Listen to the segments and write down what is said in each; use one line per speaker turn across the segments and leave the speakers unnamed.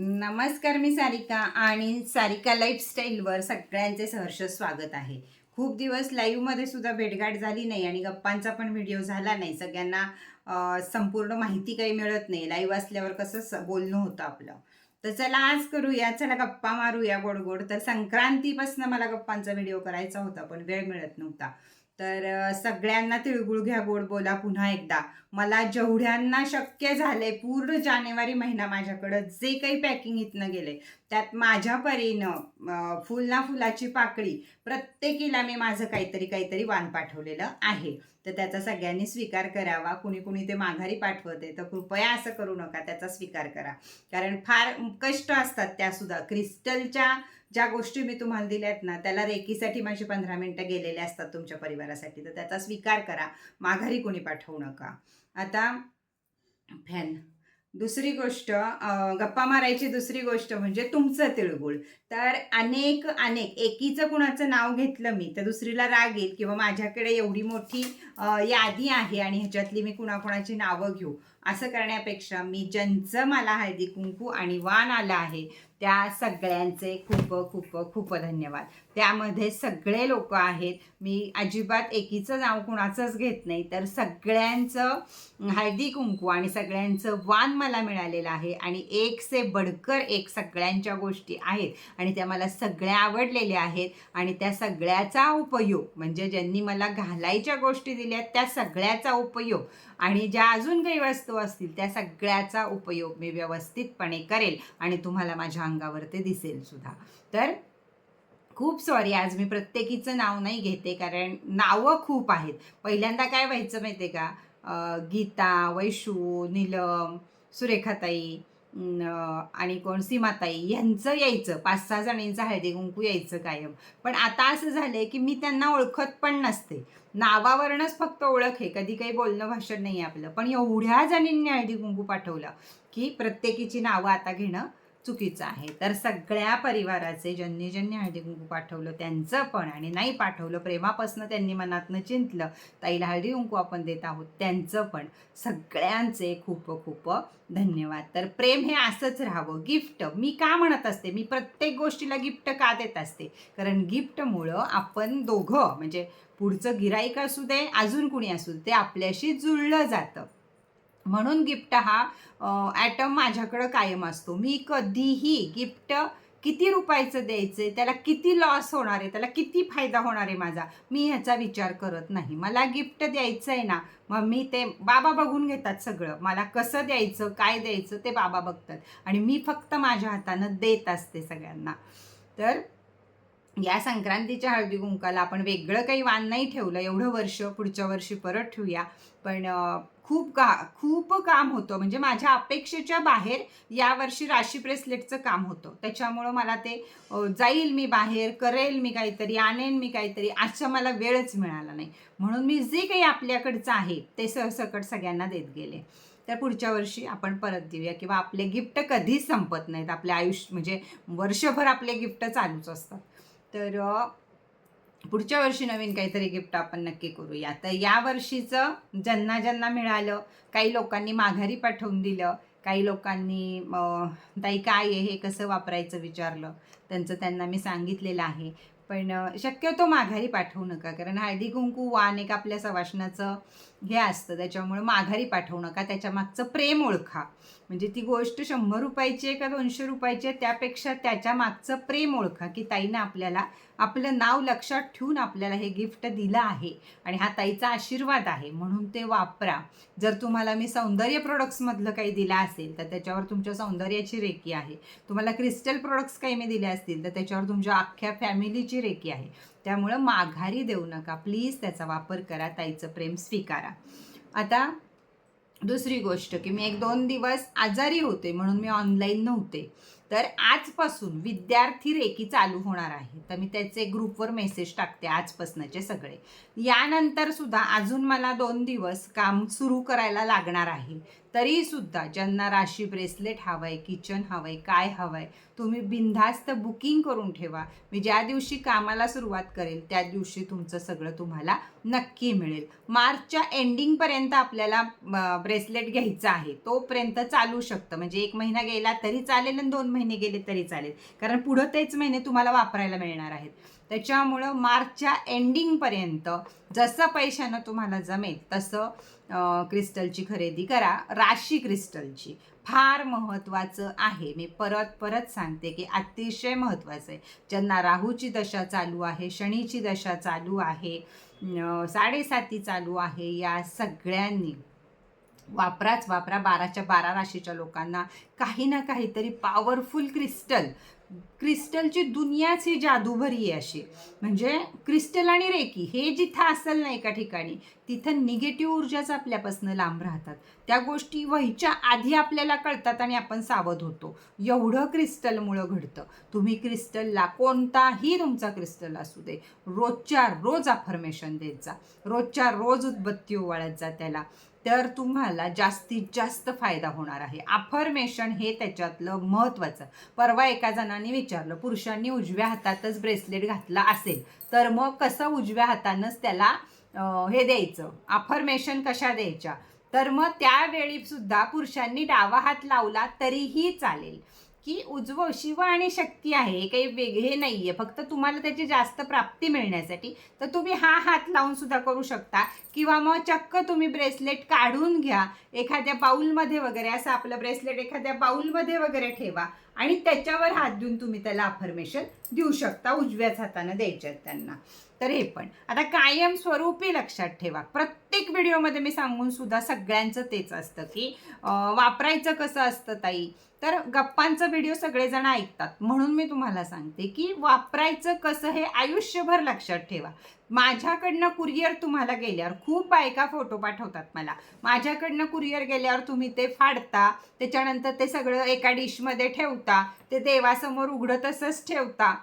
नमस्कार मी सारिका आणि सारिका लाईफस्टाईलवर सगळ्यांचे सहर्ष स्वागत आहे. खूप दिवस लाईव्हमध्ये सुद्धा भेटगाठ झाली नाही आणि गप्पांचा पण व्हिडिओ झाला नाही. सगळ्यांना संपूर्ण माहिती काही मिळत नाही. लाईव्ह असल्यावर कसं स- बोलणं होतं आपलं. तर चला आज करूया. चला गप्पा मारूया गोड गोड. तर संक्रांतीपासून मला गप्पांचा व्हिडिओ करायचा होता पण वेळ मिळत नव्हता. तर सगळ्यांना तिळगुळ घ्या गोड बोला पुन्हा एकदा. मला जेवढ्यांना शक्य झाले पूर्ण जानेवारी महिना माझ्याकडं जे काही पॅकिंग इथनं गेले त्यात माझ्या परीनं फुल ना फुलाची पाकळी प्रत्येकीला मी माझं काहीतरी काहीतरी वाण पाठवलेलं आहे. तर त्याचा सगळ्यांनी स्वीकार करावा. कुणी कुणी ते माघारी पाठवते तर कृपया असं करू नका त्याचा स्वीकार करा. कारण फार कष्ट असतात त्यासुद्धा क्रिस्टलच्या ज्या गोष्टी मी तुम्हाला दिल्यात ना त्याला रेकीसाठी माझे पंधरा मिनटं गेलेले असतात तुमच्या परिवारासाठी. तर त्याचा स्वीकार करा. माघारी कोणी पाठवू नका. आता फॅन. दुसरी गोष्ट गप्पा मारायची दुसरी गोष्ट म्हणजे तुमचं तिळगुळ. तर अनेक अनेक एकीचं कुणाचं नाव घेतलं मी तर दुसरीला राग येईल किंवा माझ्याकडे एवढी मोठी यादी आहे आणि ह्याच्यातली मी कुणाकुणाची नावं घेऊ. असं करण्यापेक्षा मी ज्यांचं मला हळदी कुंकू आणि वाण आलं आहे त्या सगळ्यांचे खूप खूप खूप धन्यवाद. त्यामध्ये सगळे लोक आहेत. मी अजिबात एकीचं नाव कुणाचंच घेत नाही तर सगळ्यांचं हळदी कुंकू आणि सगळ्यांचं वाण मला मिळालेलं आहे आणि एक से बडकर एक सगळ्यांच्या गोष्टी आहेत आणि त्या मला सगळ्या आवडलेल्या आहेत आणि त्या सगळ्याचा उपयोग म्हणजे ज्यांनी मला घालायच्या गोष्टी दिल्या दिल्यात त्या सगळ्याचा उपयोग आणि ज्या अजून काही वस्तू असतील त्या सगळ्याचा उपयोग मी व्यवस्थितपणे करेल आणि तुम्हाला माझ्या अंगावर ते दिसेल सुद्धा. तर खूप सॉरी आज मी प्रत्येकीचं नाव नाही घेते कारण नावं खूप आहेत. पहिल्यांदा काय व्हायचं माहिती आहे का गीता वैशू नीलम सुरेखाताई आणि कोण? सीमाताई यांचं यायचं. पाच सहा जणींचं हळदी कुंकू यायचं कायम. पण आता असं झालंय की मी त्यांना ओळखत पण नसते. नावावरनच फक्त ओळख आहे. कधी काही बोलणं भाषण नाही आपलं. पण एवढ्या जणींनी हळदी कुंकू पाठवलं की प्रत्येकीची नावं आता घेणं चुकीचं आहे. तर सगळ्या परिवाराचे ज्यांनी ज्यांनी हळदी कुंकू पाठवलं त्यांचं पण आणि नाही पाठवलं प्रेमापासून त्यांनी मनातनं चिंतलं ताईला हळदी कुंकू आपण देत आहोत त्यांचं पण सगळ्यांचे खूप खूप धन्यवाद. तर प्रेम हे असंच राहावं. गिफ्ट मी का म्हणत असते? मी प्रत्येक गोष्टीला गिफ्ट का देत असते? कारण गिफ्टमुळं आपण दोघं म्हणजे पुढचं गिराईक असू दे अजून कुणी असू दे ते आपल्याशी जुळलं जातं. म्हणून गिफ्ट हा ॲटम माझ्याकडं कायम असतो. मी कधीही गिफ्ट किती रुपयाचं द्यायचं आहे त्याला किती लॉस होणार आहे त्याला किती फायदा होणार आहे माझा मी ह्याचा विचार करत नाही. मला गिफ्ट द्यायचं आहे ना मग मी ते बाबा बघून घेतात सगळं. मला कसं द्यायचं काय द्यायचं ते बाबा बघतात. आणि मी फक्त माझ्या हातानं देत असते सगळ्यांना. तर या संक्रांतीच्या हळदी कुंकाला आपण वेगळं काही वाण नाही ठेवलं. एवढं वर्ष पुढच्या वर्षी परत ठेवूया. पण खूप का खूप काम होतं. म्हणजे माझ्या अपेक्षेच्या बाहेर यावर्षी राशी ब्रेसलेटचं काम होतं. त्याच्यामुळं मला ते जाईल मी बाहेर करेल मी काहीतरी आणेन मी काहीतरी आजचा मला वेळच मिळाला नाही. म्हणून मी जे काही आपल्याकडचं आहे ते सहसकट सगळ्यांना देत गेले. तर पुढच्या वर्षी आपण परत देऊया किंवा आपले गिफ्ट कधीच संपत नाहीत. आपले आयुष्य म्हणजे वर्षभर आपले गिफ्ट चालूच असतात. तर पुढच्या वर्षी नवीन काहीतरी गिफ्ट आपण नक्की करूया. तर या वर्षीचं ज्यांना ज्यांना मिळालं काही लोकांनी माघारी पाठवून दिलं काही लोकांनी ताई काय आहे हे कसं वापरायचं विचारलं त्यांचं त्यांना मी सांगितलेलं आहे. पण शक्यतो माघारी पाठवू नका कारण हळदी कुंकू वान एक आपल्या सवासणाचं हे असतं त्याच्यामुळे माघारी पाठवू नका त्याच्या मागचं प्रेम ओळखा. म्हणजे ती गोष्ट शंभर रुपयाची आहे का दोनशे रुपयाची आहे त्यापेक्षा त्याच्या मागचं प्रेम ओळखा की ताईनं आपल्याला आपलं नाव लक्षात ठेवून आपल्याला हे गिफ्ट दिलं आहे आणि हा ताईचा आशीर्वाद आहे. म्हणून ते वापरा. जर तुम्हाला मी सौंदर्य प्रोडक्ट्समधलं काही दिलं असेल तर त्याच्यावर तुमच्या सौंदर्याची रेकी आहे. तुम्हाला क्रिस्टल प्रोडक्ट्स काही मी दिले असतील तर त्याच्यावर तुमच्या अख्ख्या फॅमिलीची रेकी आहे. त्यामुळं माघारी देऊ नका. प्लीज त्याचा वापर करा ताईचं प्रेम स्वीकारा. आता दुसरी गोष्ट की मी एक दोन दिवस आजारी होते म्हणून मी ऑनलाईन नव्हते. तर आजपासून विद्यार्थी रेकी चालू होणार आहे. तर मी त्याचे ग्रुपवर मेसेज टाकते आजपासूनचे सगळे. यानंतर सुद्धा अजून मला दोन दिवस काम सुरू करायला लागणार आहे. तरी सुद्धा ज्यांना राशी ब्रेसलेट हवंय किचन हवंय काय हवंय तुम्ही बिनधास्त बुकिंग करून ठेवा. मी ज्या दिवशी कामाला सुरुवात करेल त्या दिवशी तुमचं सगळं तुम्हाला नक्की मिळेल. मार्चच्या एंडिंगपर्यंत आपल्याला ब्रेसलेट घ्यायचा आहे. तोपर्यंत चालू शकतं. म्हणजे एक महिना गेला तरी चालेल आणि दोन महिने गेले तरी चालेल. कारण पुढं तेच महिने तुम्हाला वापरायला मिळणार आहेत. त्याच्यामुळं मार्चच्या एंडिंगपर्यंत जसं पैशानं तुम्हाला जमेल तसं क्रिस्टलची खरेदी करा. राशी क्रिस्टलची फार महत्त्वाचं आहे. मी परत परत सांगते की अतिशय महत्त्वाचं आहे. ज्यांना राहूची दशा चालू आहे शनीची दशा चालू आहे साडेसाती चालू आहे या सगळ्यांनी वापराच वापरा बाराच्या बारा राशीच्या लोकांना. काही ना काहीतरी पॉवरफुल क्रिस्टल क्रिस्टलची दुनियाच ही जादूभरी आहे अशी. म्हणजे क्रिस्टल आणि रेकी हे जिथं असेल ना एका ठिकाणी तिथं निगेटिव्ह ऊर्जाच आपल्यापासून लांब राहतात. त्या गोष्टी व्हायच्या आधी आपल्याला कळतात आणि आपण सावध होतो. एवढं क्रिस्टलमुळं घडतं. तुम्ही क्रिस्टलला कोणताही तुमचा क्रिस्टल असू दे. रोजच्या रोज अफर्मेशन देत जा. रोजच्या रोज उदबत्ती ओवाळत जा त्याला. तर तुम्हाला जास्तीत जास्त फायदा होणार आहे. अफर्मेशन हे त्याच्यातलं महत्त्वाचं. परवा एका जणांनी विचारलं पुरुषांनी उजव्या हातातच ब्रेसलेट घातला असेल तर मग कसं उजव्या हातानंच त्याला हे द्यायचं? अफर्मेशन कशा द्यायच्या? तर मग त्यावेळी सुद्धा पुरुषांनी डावा हात लावला तरीही चालेल. की उजव शिव आणि शक्ती आहे हे काही वेगळे नाही आहे फक्त तुम्हाला त्याची जास्त प्राप्ती मिळण्यासाठी. तर तुम्ही हा हात लावून सुद्धा करू शकता. किंवा मग चक्क तुम्ही ब्रेसलेट काढून घ्या एखाद्या बाऊलमध्ये वगैरे असं आपलं ब्रेसलेट एखाद्या बाऊलमध्ये वगैरे ठेवा. आणि त्याच्यावर हात देऊन तुम्ही त्याला अफर्मेशन देऊ शकता उजव्याच हातानं द्यायच्यात त्यांना. तर हे पण. आता कायम स्वरूपी लक्षात ठेवा. प्रत्येक व्हिडिओमध्ये मी सांगून सुद्धा सगळ्यांचं तेच असतं की वापरायचं कसं असतं ताई? तर गप्पांचं व्हिडिओ सगळेजण ऐकतात. म्हणून मी तुम्हाला सांगते की वापरायचं कसं हे आयुष्यभर लक्षात ठेवा. माझ्याकडनं कुरिअर तुम्हाला गेल्यावर खूप बायका फोटो पाठवतात मला. माझ्याकडनं कुरिअर गेल्यावर तुम्ही ते फाडता त्याच्यानंतर ते सगळं एका डिशमध्ये ठेवता ते देवासमोर उघडं तसंच ठेवता.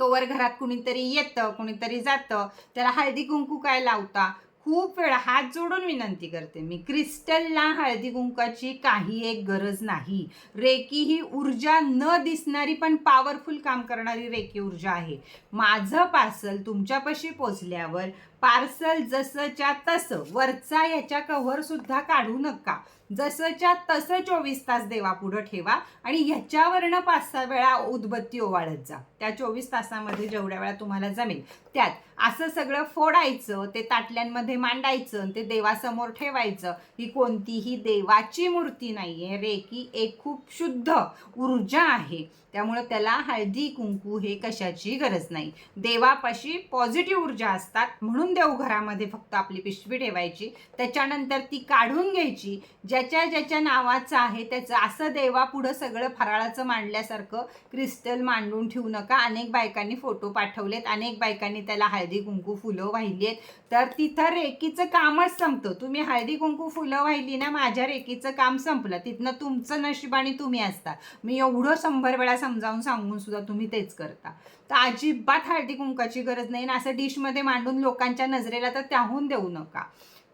तोवर घरात कुणीतरी येतं कुणीतरी जातं त्याला हळदी कुंकू काय लावता? खूप वेळा हात जोडून विनंती करते. मी क्रिस्टलला हळदी कुंकाची काही एक गरज नाही. रेकी ही ऊर्जा न दिसणारी पण पॉवरफुल काम करणारी रेकी ऊर्जा आहे. माझं पार्सल तुमच्यापाशी पोचल्यावर पार्सल जसंच्या तसं वरचा याच्या कव्हर सुद्धा काढू नका. जसंच्या तसं चोवीस तास देवा पुढं ठेवा आणि ह्याच्यावरनं पाच सहा वेळा उदबत्ती ओवाळत जा. त्या चोवीस तासामध्ये जेवढ्या वेळा तुम्हाला जमेल. त्यात असं सगळं फोडायचं ते ताटल्यांमध्ये मांडायचं आणि ते देवासमोर ठेवायचं ही कोणतीही देवाची मूर्ती नाही आहे रेकी एक खूप शुद्ध ऊर्जा आहे. त्यामुळं त्याला हळदी कुंकू हे कशाची गरज नाही. देवापाशी पॉझिटिव्ह ऊर्जा असतात म्हणून देवघरामध्ये फक्त आपली पिशवी ठेवायची. त्याच्यानंतर ती काढून घ्यायची. ज्याच्या ज्याच्या नावाचं आहे त्याचं असं देवापुढं सगळं फराळाचं मांडल्यासारखं क्रिस्टल मांडून ठेवू नका. अनेक बायकांनी फोटो पाठवलेत अनेक बायकांनी त्याला हळदी कुंकू फुलं वाहिली आहेत. तर तिथं रेकीचं कामच संपतं. तुम्ही हळदी कुंकू फुलं वाहिली ना माझ्या रेकीचं काम संपलं. तिथनं तुमचं नशीब आणि तुम्ही असता. मी एवढं शंभर वेळा समजावून सांगून सुद्धा तुम्ही तेच करता. तर अजिबात हळदी कुंकाची गरज नाही. ना असं डिशमध्ये मांडून लोकांच्या नजरेला तर त्याहून देऊ नका.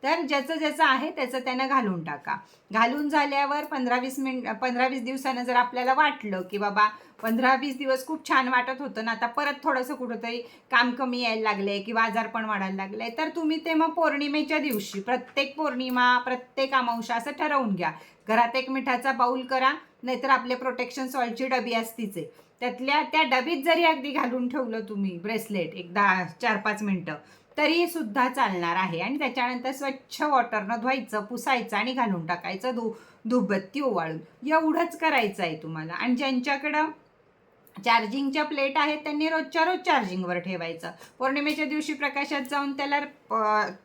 तर ज्याचं ज्याचं आहे त्याचं त्यानं घालून टाका. घालून झाल्यावर पंधरा वीस मिन पंधरा वीस दिवसानं जर आपल्याला वाटलं की बाबा पंधरा वीस दिवस खूप छान वाटत होतं ना आता परत थोडंसं कुठंतरी काम कमी यायला लागले किंवा आजारपण वाढायला लागले तर तुम्ही ते मग पौर्णिमेच्या दिवशी प्रत्येक पौर्णिमा प्रत्येक अमावश्या असं ठरवून घ्या. घरात एक मिठाचा बाऊल करा नाहीतर आपले प्रोटेक्शन सॉल्टची डबी असतीच आहे. त्यातल्या त्या डबीत जरी अगदी घालून ठेवलं तुम्ही ब्रेसलेट एक दहा चार पाच मिनटं तरी सुद्धा चालणार आहे. आणि त्याच्यानंतर स्वच्छ वॉटरनं धुवायचं पुसायचं आणि घालून टाकायचं धू धुबत्ती ओवाळून. एवढंच करायचं आहे तुम्हाला. आणि ज्यांच्याकडं चार्जिंगच्या प्लेट आहेत त्यांनी रोजच्या रोज चार्जिंगवर ठेवायचं. पौर्णिमेच्या दिवशी प्रकाशात जाऊन त्याला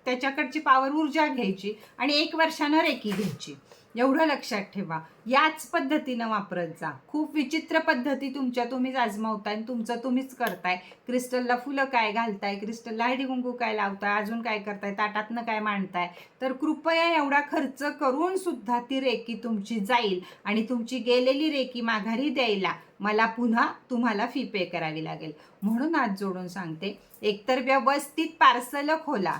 त्याच्याकडची पॉवर ऊर्जा घ्यायची आणि एक वर्षानं रेकी घ्यायची. एवढं लक्षात ठेवा. याच पद्धतीनं वापरत जा. खूप विचित्र पद्धती तुमच्या तुम्हीच आजमावताय आणि तुमचं तुम्हीच करताय. क्रिस्टलला फुलं काय घालताय? क्रिस्टलला हळदी कुंकू काय लावताय? अजून काय करताय? ताटातनं काय मांडताय? तर कृपया एवढा खर्च करून सुद्धा ती रेकी तुमची जाईल आणि तुमची गेलेली रेकी माघारी द्यायला मला पुन्हा तुम्हाला फी पे करावी लागेल. म्हणून आज जोडून सांगते. एकतर व्यवस्थित पार्सल खोला.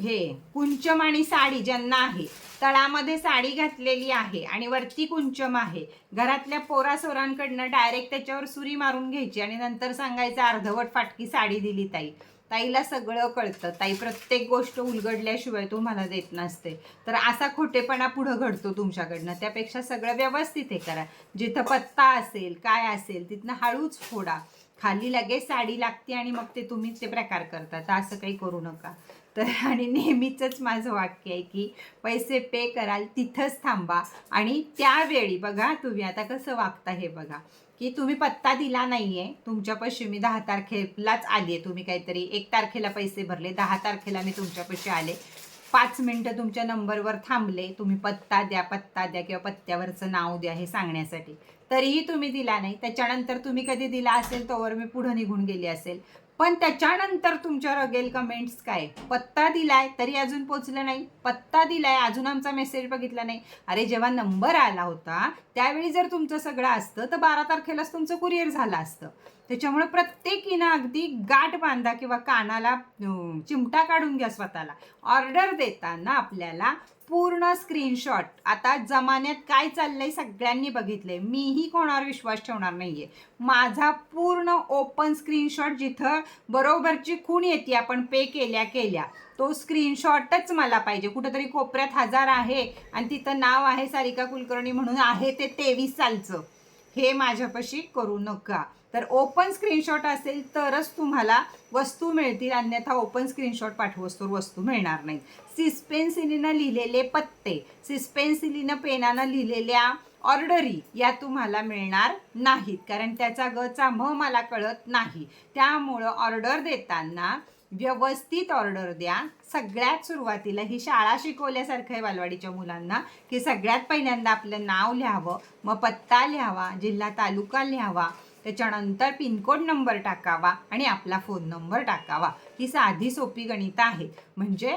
हे कुंचम आणि साडी ज्यांना आहे तळामध्ये साडी घातलेली आहे आणि वरती कुंचम आहे. घरातल्या पोरासोरांकडनं डायरेक्ट त्याच्यावर सुरी मारून घ्यायची आणि नंतर सांगायचं अर्धवट फाटकी साडी दिली ताई. ताईला सगळं कळतं. ताई प्रत्येक गोष्ट उलगडल्याशिवाय तुम्हाला देत नसते. तर असा खोटेपणा पुढं घडतो तुमच्याकडनं. त्यापेक्षा सगळं व्यवस्थित हे करा. जिथं पत्ता असेल काय असेल तिथनं हळूच फोडा. खाली लगेच साडी लागते आणि मग ते तुम्ही ते प्रकार करता तर असं काही करू नका. तर आणि नेहमीचंच माझं वाक्य आहे की पैसे पे कराल तिथंच थांबा. आणि त्यावेळी बघा तुम्ही आता कसं वागता हे बघा की तुम्ही पत्ता दिला नाहीये तुमच्यापाशी मी दहा तारखेलाच आली आहे तुम्ही काहीतरी. एक तारखेला पैसे भरले दहा तारखेला मी तुमच्यापाशी आले. पाच मिनटं तुमच्या नंबरवर थांबले तुम्ही पत्ता द्या पत्ता द्या किंवा पत्त्यावरचं नाव द्या हे सांगण्यासाठी. तरीही तुम्ही दिला नाही. त्याच्यानंतर तुम्ही कधी दिला असेल तोवर मी पुढं निघून गेली असेल. पण त्याच्यानंतर तुमच्यावर अगेल कमेंट्स काय? पत्ता दिलाय तरी अजून पोचलं नाही. पत्ता दिलाय अजून आमचा मेसेज बघितला नाही. अरे जेव्हा नंबर आला होता त्यावेळी जर तुमचं सगळं असतं तर बारा तारखेलाच तुमचं कुरिअर झालं असतं. त्याच्यामुळे प्रत्येकीनं अगदी गाठ बांधा किंवा कानाला चिमटा काढून घ्या स्वतःला. ऑर्डर देताना आपल्याला पूर्ण स्क्रीनशॉट आता जमान्यात काय चाललंय सगळ्यांनी बघितलंय. मीही कोणावर विश्वास ठेवणार नाहीये. माझा पूर्ण ओपन स्क्रीनशॉट जिथं बरोबरची खूण येते आपण पे केल्या केल्या तो स्क्रीनशॉटच मला पाहिजे. कुठंतरी कोपऱ्यात हजार आहे आणि तिथं नाव आहे सारिका कुलकर्णी म्हणून आहे ते तेवीस सालचं. हे माझ्यापाशी करू नका. तर ओपन स्क्रीनशॉट असेल तरच तुम्हाला वस्तू मिळतील. अन्यथा ओपन स्क्रीनशॉट पाठवस्तोर वस्तू मिळणार नाही सिस्पेन्सिलीनं लिहिलेले पत्ते सिस्पेन्सिलीनं पेनानं लिहिलेल्या ऑर्डरी या तुम्हाला मिळणार नाहीत. कारण त्याचा गचा म मला कळत नाही. त्यामुळं ऑर्डर देताना व्यवस्थित ऑर्डर द्या. सगळ्यात सुरुवातीला ही शाळा शिकवल्यासारखं आहे बालवाडीच्या मुलांना की सगळ्यात पहिल्यांदा आपलं नाव लिहावं मग पत्ता लिहावा जिल्हा तालुका लिहावा त्याच्यानंतर पिनकोड नंबर टाकावा आणि आपला फोन नंबर टाकावा. ही साधी सोपी गणितं आहेत म्हणजे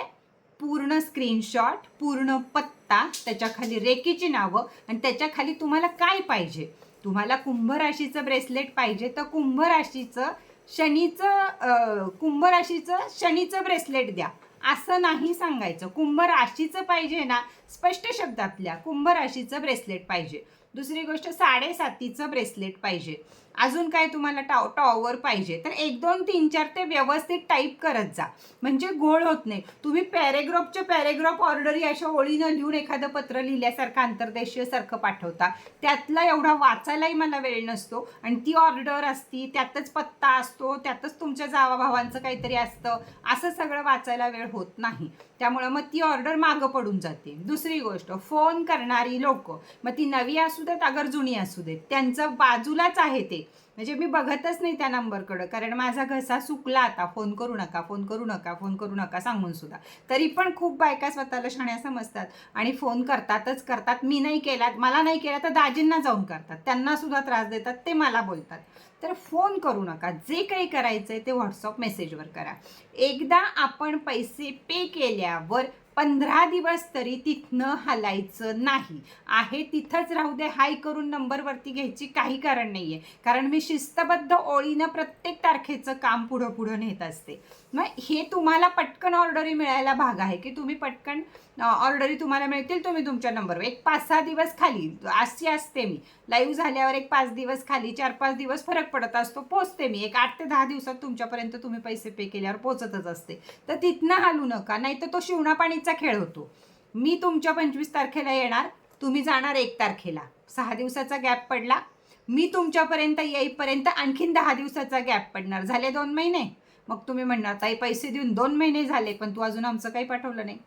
पूर्ण स्क्रीनशॉट पूर्ण पत्ता त्याच्याखाली रेकीची नावं आणि त्याच्याखाली तुम्हाला काय पाहिजे? तुम्हाला कुंभ राशीचं ब्रेसलेट पाहिजे तर कुंभ राशीचं शनीचं कुंभराशीचं कुंभ राशीचं शनीचं ब्रेसलेट द्या. असं नाही सांगायचं. कुंभ राशीचं पाहिजे ना स्पष्ट शब्दातल्या कुंभ राशीचं ब्रेसलेट पाहिजे. दुसरी गोष्ट साडेसातीचं ब्रेसलेट पाहिजे. अजून काय तुम्हाला टाव टॉवर पाहिजे? तर एक दोन तीन चार ते व्यवस्थित टाईप करत जा. म्हणजे गोळ होत नाही. तुम्ही पॅरेग्राफच्या पॅरेग्राफ ऑर्डरी अशा ओळीनं लिहून एखादं पत्र लिहिल्यासारखं आंतरदेशीय सारखं पाठवता. त्यातला एवढा वाचायलाही मला वेळ नसतो. आणि ती ऑर्डर असती त्यातच पत्ता असतो त्यातच तुमच्या जावाभावांचं काहीतरी असतं. असं सगळं वाचायला वेळ होत नाही. त्यामुळं मग ती ऑर्डर मागं पडून जाते. दुसरी गोष्ट फोन करणारी लोक. मग ती नवी असू देत अगर जुनी असू देत त्यांचं बाजूलाच आहे ते. म्हणजे मी बघतच नाही त्या नंबरकडं कारण माझा घसा सुकला आता. फोन करू नका फोन करू नका फोन करू नका सांगून सुद्धा. तरी पण खूप बायका स्वतःला शाण्या समजतात आणि फोन करतातच करतात. मी नाही केला मला नाही केला तर दाजींना जाऊन करतात. त्यांना सुद्धा त्रास देतात ते मला बोलतात. तर फोन करू नका. जे काही करायचं आहे ते व्हॉट्सअप मेसेजवर करा. एकदा आपण पैसे पे केल्यावर पंधरा दिवस तरी तिथनं हलायचं नाही. आहे तिथंच राहू दे हाय करून नंबरवरती घ्यायची काही कारण नाही आहे कारण मी शिस्तबद्ध ओळीनं प्रत्येक तारखेचं काम पुढं पुढं नेत असते. मग हे तुम्हाला पटकन ऑर्डरी मिळायला भाग आहे की तुम्ही पटकन ऑर्डरी तुम्हाला मिळतील तुम्ही तुमच्या नंबरवर. एक पाच सहा दिवस खाली अशी असते मी. लाईव्ह झाल्यावर एक पाच दिवस खाली चार पाच दिवस फरक पडत असतो पोचते मी. एक आठ ते दहा दिवसात तुमच्यापर्यंत तुम्ही पैसे पे केल्यावर पोचतच असते. तर तिथनं हालू नका नाही तर तो शिवणापाणीचा खेळ होतो. मी तुमच्या पंचवीस तारखेला येणार तुम्ही जाणार एक तारखेला. सहा दिवसाचा गॅप पडला मी तुमच्यापर्यंत येईपर्यंत आणखीन दहा दिवसाचा गॅप पडणार. झाले दोन महिने. मग तुम्ही म्हणणार ताई पैसे देऊन दोन महिने झाले पण तू अजून आमचं काही पाठवलं नाही.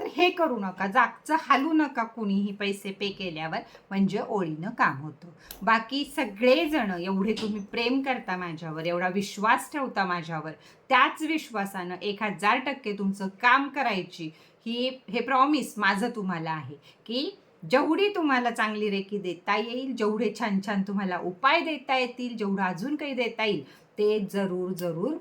तर हे करू नका. जागचं हालू नका कुणीही पैसे पे केल्यावर. म्हणजे ओळीनं काम होतं. बाकी सगळेजण एवढे तुम्ही प्रेम करता माझ्यावर एवढा विश्वास ठेवता माझ्यावर त्याच विश्वासानं एक हजार टक्के तुमचं काम करायची ही हे प्रॉमिस माझं तुम्हाला आहे की जेवढी तुम्हाला चांगली रेकी देता येईल जेवढे छान छान तुम्हाला उपाय देता येतील जेवढं अजून काही देता येईल ते जरूर जरूर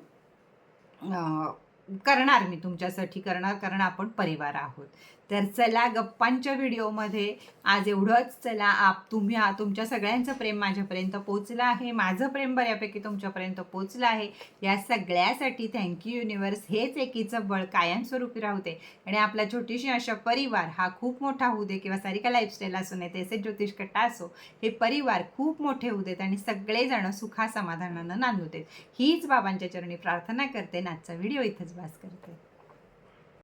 करणार मी तुमच्यासाठी करणार कारण आपण परिवार आहोत. तर चला गप्पांच्या व्हिडिओमध्ये. आज एवढंच. चला आप तुम्ही आ- तुमच्या सगळ्यांचं प्रेम माझ्यापर्यंत पोचलं आहे. माझं प्रेम बऱ्यापैकी तुमच्यापर्यंत पोचलं आहे. या सगळ्यासाठी थँक्यू युनिवर्स हेच एकीचं बळ कायमस्वरूपी राहू दे. आणि आपला छोटीशी अशा परिवार हा खूप मोठा होऊ दे. किंवा सारिका लाईफस्टाईल असू नये त्याचे ज्योतिष कट्टा असो हे परिवार खूप मोठे होऊ देत आणि सगळेजण सुखा समाधानानं नांदू देत. हीच बाबांच्या चरणी प्रार्थना करते. नाचचा आजचा व्हिडिओ इथंच भास करते.